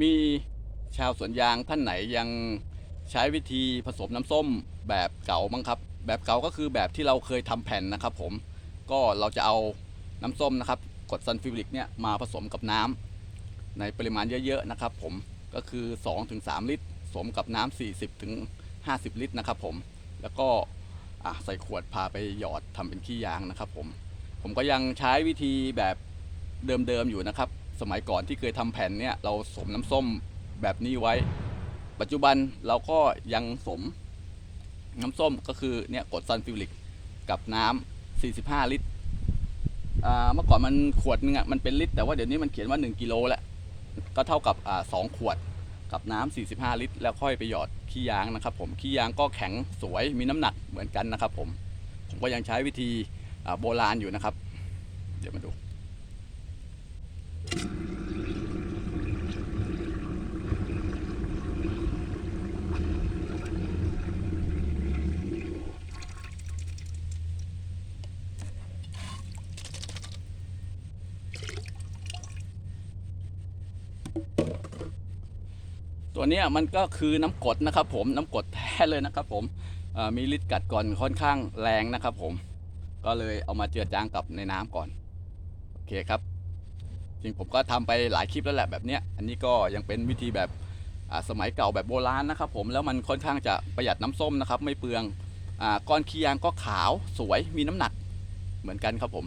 มีชาวสวนยางท่านไหนยังใช้วิธีผสมน้ำส้มแบบเก่ามั้งครับ แบบเก่าก็คือแบบที่เราเคยทำแผ่นนะครับ ผมก็เราจะเอาน้ำส้มนะครับกดซัลฟิวริกเนี่ยมาผสมกับน้ำในปริมาณเยอะๆนะครับ ผมก็คือ 2-3 ลิตรผสมกับน้ำ40ถึง50 ลิตรนะครับ ผมแล้วก็ใส่ขวดพาไปหยอดทำเป็นขี้ยางนะครับ ผมผมก็ยังใช้วิธีแบบเดิมๆอยู่นะครับ สมัยก่อนที่เคยทำแผ่นเนี่ยเราสมน้ำส้มแบบนี้ไว้ ปัจจุบันเราก็ยังสมน้ำส้มก็คือเนี่ยกดซัลฟิวริกกับน้ำ45 ลิตรอ่าเมื่อก่อนมันขวดนึงอะมันเป็นลิตรแต่ว่าเดี๋ยวนี้มันเขียนว่า 1กิโลแล้วก็เท่ากับอ่าสองขวดกับน้ำ45 ลิตร แล้วค่อยไปหยอดขี้ยางนะครับ ผมขี้ยางก็แข็งสวยมีน้ำหนักเหมือนกันนะครับ ผมผมก็ยังใช้วิธีโบราณอยู่นะครับ เดี๋ยวมาดู ตัวนี้มันก็คือน้ำกดนะครับ ผมน้ำกดแท้เลยนะครับผมมีฤทธิ์กัดก่อนค่อนข้างแรงนะครับ ผมก็เลยเอามาเจือจางกับในน้ำก่อนโอเคครับ จริงผมก็ทำไปหลายคลิปแล้วแหละแบบเนี้ยอันนี้ก็ยังเป็นวิธีแบบสมัยเก่าแบบโบราณนะครับ ผมแล้วมันค่อนข้างจะประหยัดน้ำส้มนะครับ ไม่เปลืองอก้อนขี้ยางก็ขาวสวยมีน้ำหนักเหมือนกันครับผม